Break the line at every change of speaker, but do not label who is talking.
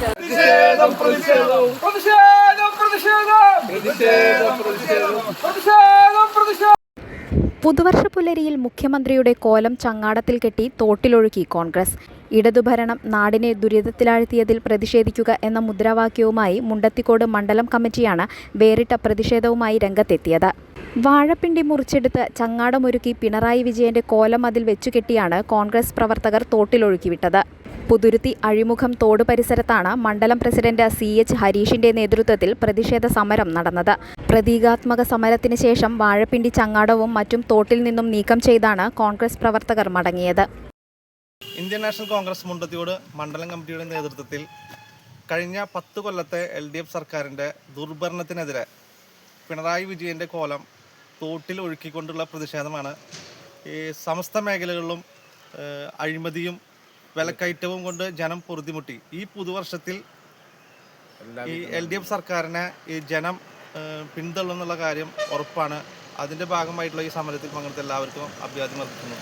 പ്രതിഷേധം പ്രതിഷേധം
പ്രതിഷേധം പ്രതിഷേധം.
പുതുവർഷ പുലരിയിൽ മുഖ്യമന്ത്രിയുടെ കോലം ചങ്ങാടത്തിൽ കെട്ടി തോട്ടിലൊഴുക്കി കോൺഗ്രസ്. ഇടതുഭരണം നാടിനെ ദുരിതത്തിലാഴ്ത്തിയതിൽ പ്രതിഷേധിക്കുക എന്ന മുദ്രാവാക്യവുമായി മുണ്ടത്തിക്കോട് മണ്ഡലം കമ്മിറ്റിയാണ് വേറിട്ട പ്രതിഷേധവുമായി രംഗത്തെത്തിയത്. വാഴപ്പിണ്ടി മുറിച്ചെടുത്ത് ചങ്ങാടമൊരുക്കി പിണറായി വിജയന്റെ കോലം അതിൽ വെച്ചുകെട്ടിയാണ് കോൺഗ്രസ് പ്രവർത്തകർ തോട്ടിലൊഴുക്കിവിട്ടത്. പുതുരുത്തി അഴിമുഖം തോട് പരിസരത്താണ് മണ്ഡലം പ്രസിഡന്റ് സി എച്ച് ഹരീഷിന്റെ നേതൃത്വത്തിൽ പ്രതിഷേധ സമരം നടന്നത്. പ്രതീകാത്മക സമരത്തിന് ശേഷം വാഴപ്പിണ്ടി ചങ്ങാടവും മറ്റും തോട്ടിൽ നിന്നും നീക്കം ചെയ്താണ് കോൺഗ്രസ് പ്രവർത്തകർ മടങ്ങിയത്.
ഇന്ത്യൻ നാഷണൽ കോൺഗ്രസ് മുണ്ടത്തിയോട് മണ്ഡലം കമ്മിറ്റിയുടെ നേതൃത്വത്തിൽ കഴിഞ്ഞ പത്ത് കൊല്ലത്തെ എൽ ഡി എഫ് സർക്കാരിന്റെ ദുർഭരണത്തിനെതിരെ പിണറായി വിജയന്റെ കോലം തോട്ടിൽ ഒഴുക്കിക്കൊണ്ടുള്ള പ്രതിഷേധമാണ് ഈ സമസ്ത മേഖലകളിലും അഴിമതിയും വിലക്കയറ്റവും കൊണ്ട് ജനം പൊറുതിമുട്ടി. ഈ പുതുവർഷത്തിൽ ഈ എൽ ഡി എഫ് സർക്കാരിനെ ഈ ജനം പിന്തള്ളുന്നുള്ള കാര്യം ഉറപ്പാണ്. അതിന്റെ ഭാഗമായിട്ടുള്ള ഈ സമരത്തിൽ പങ്കെടുത്ത എല്ലാവർക്കും അഭ്യാസം അർപ്പിക്കുന്നു.